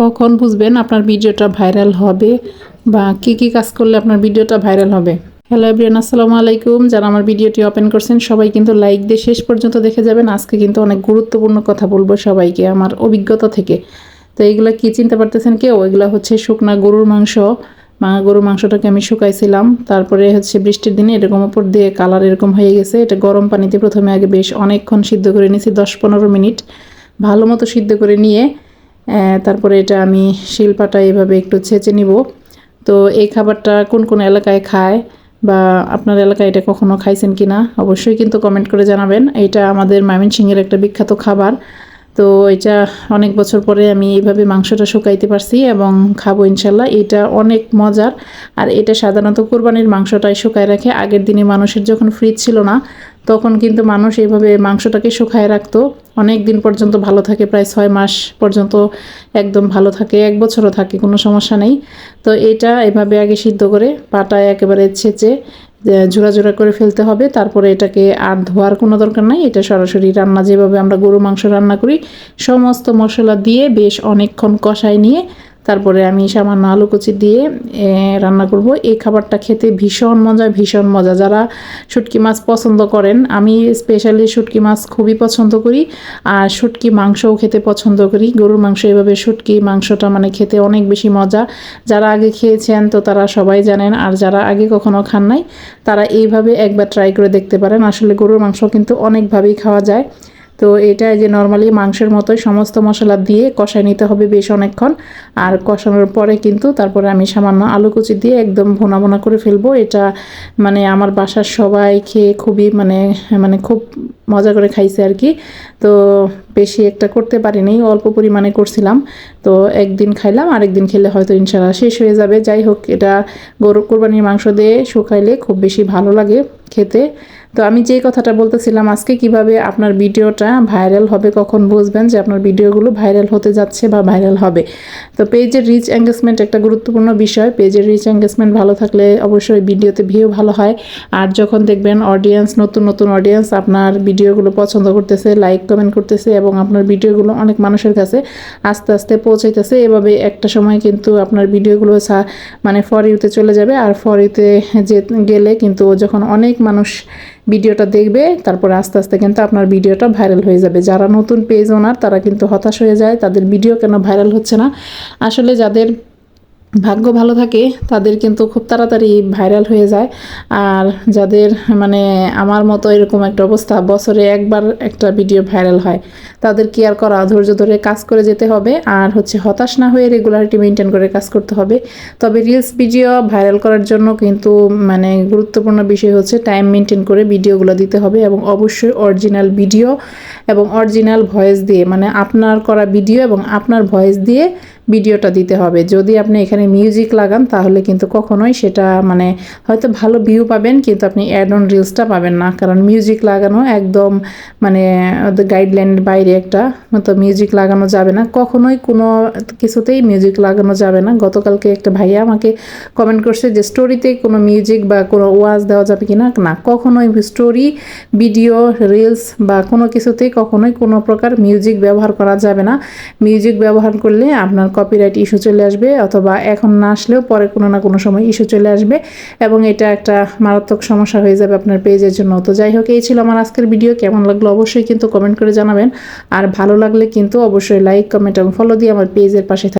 কখন বুঝবেন আপনার ভিডিওটা ভাইরাল হবে বা কি কি কাজ করলে আপনার ভিডিওটা ভাইরাল হবে? হ্যালো এভরিয়ান আসসালামু আলাইকুম। যারা আমার ভিডিওটি ওপেন করছেন, সবাই কিন্তু লাইক দিয়ে শেষ পর্যন্ত দেখে যাবেন। আজকে কিন্তু অনেক গুরুত্বপূর্ণ কথা বলব সবাইকে আমার অভিজ্ঞতা থেকে। তো এইগুলো কি চিনতে পারতেছেন কেউ? এগুলো হচ্ছে শুকনা গরুর মাংস। মা গরুর মাংসটাকে আমি শুকাইছিলাম। তারপরে হচ্ছে বৃষ্টির দিনে এরকম ওপর দিয়ে কালার এরকম হয়ে গেছে। এটা গরম পানিতে প্রথমে আগে বেশ অনেকক্ষণ সিদ্ধ করে নিয়েছি, দশ পনেরো মিনিট। ভালো মতো সিদ্ধ করে নিয়ে তারপরে এটা আমি শিলপাটায় এভাবে একটু ছেঁচে নিব। তো এই খাবারটা কোন কোন এলাকায় খায় বা আপনার এলাকায় এটা কখনো খাইছেন কি না অবশ্যই কিন্তু কমেন্ট করে জানাবেন। এটা আমাদের ময়মনসিংহের একটা বিখ্যাত খাবার। তো এটা অনেক বছর পরে আমি এইভাবে মাংসটা শুকাইতে পারছি এবং খাব ইনশাল্লাহ। এটা অনেক মজার। আর এটা সাধারণত কোরবানির মাংসটাই শুকায় রাখে। আগের দিনে মানুষের যখন ফ্রিজ ছিল না তখন কিন্তু মানুষ এইভাবে মাংসটাকে শুকায় রাখতো। অনেক দিন পর্যন্ত ভালো থাকে, প্রায় ছয় মাস পর্যন্ত একদম ভালো থাকে, এক বছরও থাকে, কোনো সমস্যা নেই। তো এটা এভাবে আগে সিদ্ধ করে পাটায় একেবারে ছেঁচে ঝোড়া ঝোড়া করে ফেলতে হবে। তারপরে এটাকে আর ধোয়ার কোনো দরকার নাই। এটা সরাসরি রান্না, যেভাবে আমরা গরু মাংস রান্না করি, সমস্ত মশলা দিয়ে বেশ অনেকক্ষণ কষায় নিয়ে তারপরে আমি সামান্য আলু কুচি দিয়ে রান্না করব। এই খাবারটা খেতে ভীষণ মজা ভীষণ মজা। যারা শুটকি মাছ পছন্দ করেন, আমি স্পেশালি শুটকি মাছ খুবই পছন্দ করি, আর শুটকি মাংসও খেতে পছন্দ করি। গরুর মাংস এভাবে শুটকি মাংসটা মানে খেতে অনেক বেশি মজা। যারা আগে খেয়েছেন তো তারা সবাই জানেন, আর যারা আগে কখনো খান নাই, তারা এইভাবে একবার ট্রাই করে দেখতে পারেন। আসলে গরুর মাংস কিন্তু অনেকভাবেই খাওয়া যায়। তো এটা যে নর্মালি মাংসের মতোই সমস্ত মশলা দিয়ে কষায় নিতে হবে বেশ অনেকক্ষণ। আর কষানোর পরে কিন্তু তারপরে আমি সামান্য আলু কুচি দিয়ে একদম ভোনা ভোনা করে ফেলব। এটা মানে আমার বাসার সবাই খেয়ে খুবই মানে মানে খুব মজা করে খাইছে আর কি। তো বেশি একটা করতে পারিনি, অল্প পরিমাণে করছিলাম। তো একদিন খাইলাম, আরেকদিন খেলে হয়তো ইনশাল্লাহ শেষ হয়ে যাবে। যাই হোক, এটা গরু, কোরবানির মাংস দিয়ে শুকাইলে খুব বেশি ভালো লাগে। খেতে। তো আমি যে কথাটা বলতেছিলাম, আজকে কীভাবে আপনার ভিডিওটা ভাইরাল হবে কখন বুঝবেন যে আপনার ভিডিওগুলো ভাইরাল হতে যাচ্ছে বা ভাইরাল হবে। তো পেজের রিচ এঙ্গেজমেন্ট একটা গুরুত্বপূর্ণ বিষয়। পেজের রিচ এঙ্গেজমেন্ট ভালো থাকলে অবশ্যই ভিডিওতে ভিউ ভালো হয়। আর যখন দেখবেন অডিয়েন্স নতুন নতুন অডিয়েন্স আপনার ভিডিওগুলো পছন্দ করতেছে লাইক কমেন্ট করতেছে এবং আপনার ভিডিওগুলো অনেক মানুষের কাছে আস্তে আস্তে পৌঁছাইতেছে, এভাবে একটা সময় কিন্তু আপনার ভিডিওগুলো মানে ফর ইউতে চলে যাবে। আর ফর ইউতে যে গেলে কিন্তু যখন অনেক মানুষ ভিডিওটা দেখবে, তারপরে আস্তে আস্তে কিন্তু আপনার ভিডিওটা ভাইরাল হয়ে যাবে। যারা নতুন পেজ ওনার তারা কিন্তু হতাশ হয়ে যায়, তাদের ভিডিও কেন ভাইরাল হচ্ছে না? আসলে যাদের ভাগ্য ভালো থাকে, তাদের কিন্তু খুব তাড়াতাড়ি ভাইরাল হয়ে যায়। আর যাদের মানে আমার মতো এরকম একটা অবস্থা, বছরে একবার একটা ভিডিও ভাইরাল হয়, তাদের কি আর করা? ধৈর্য ধরে কাজ করে যেতে হবে। আর হচ্ছে হতাশ না হয়ে রেগুলারিটি মেনটেন করে কাজ করতে হবে। তবে রিলস ভিডিও ভাইরাল করার জন্য কিন্তু মানে গুরুত্বপূর্ণ বিষয় হচ্ছে টাইম মেনটেন করে ভিডিওগুলো দিতে হবে এবং অবশ্যই অরিজিনাল ভিডিও এবং অরিজিনাল ভয়েস দিয়ে মানে আপনার করা ভিডিও এবং আপনার ভয়েস দিয়ে ভিডিওটা দিতে হবে। যদি আপনি এখানে মিউজিক লাগান, তাহলে কিন্তু কখনোই সেটা মানে হয়তো ভালো ভিউ পাবেন, কিন্তু আপনি অ্যাড অন রিলসটা পাবেন না। কারণ মিউজিক লাগানো একদম মানে গাইডলাইনের বাইরে একটা, তো মিউজিক লাগানো যাবে না। কখনোই কোনো কিছুতেই মিউজিক লাগানো যাবে না। গতকালকে একটা ভাইয়া আমাকে কমেন্ট করছে যে স্টোরিতে কোনো মিউজিক বা কোনো ওয়াজ দেওয়া যাবে কি না না কখনোই স্টোরি ভিডিও রিলস বা কোনো কিছুতেই কখনোই কোনো প্রকার মিউজিক ব্যবহার করা যাবে না। মিউজিক ব্যবহার করলে আপনার কপিরাইট ইস্যু চলে আসবে অথবা এখন না আসলেও পরে কোনো না কোনো সময় ইস্যু চলে আসবে এবং এটা একটা মারাত্মক সমস্যা হয়ে যাবে আপনার পেজের জন্য তো যাই হোক, এই ছিল আমার আজকের ভিডিও কেমন লাগল অবশ্যই কিন্তু কমেন্ট করে জানাবেন আর ভালো লাগলে কিন্তু অবশ্যই লাইক কমেন্ট এবং ফলো দিয়ে আমার পেজের পাশে।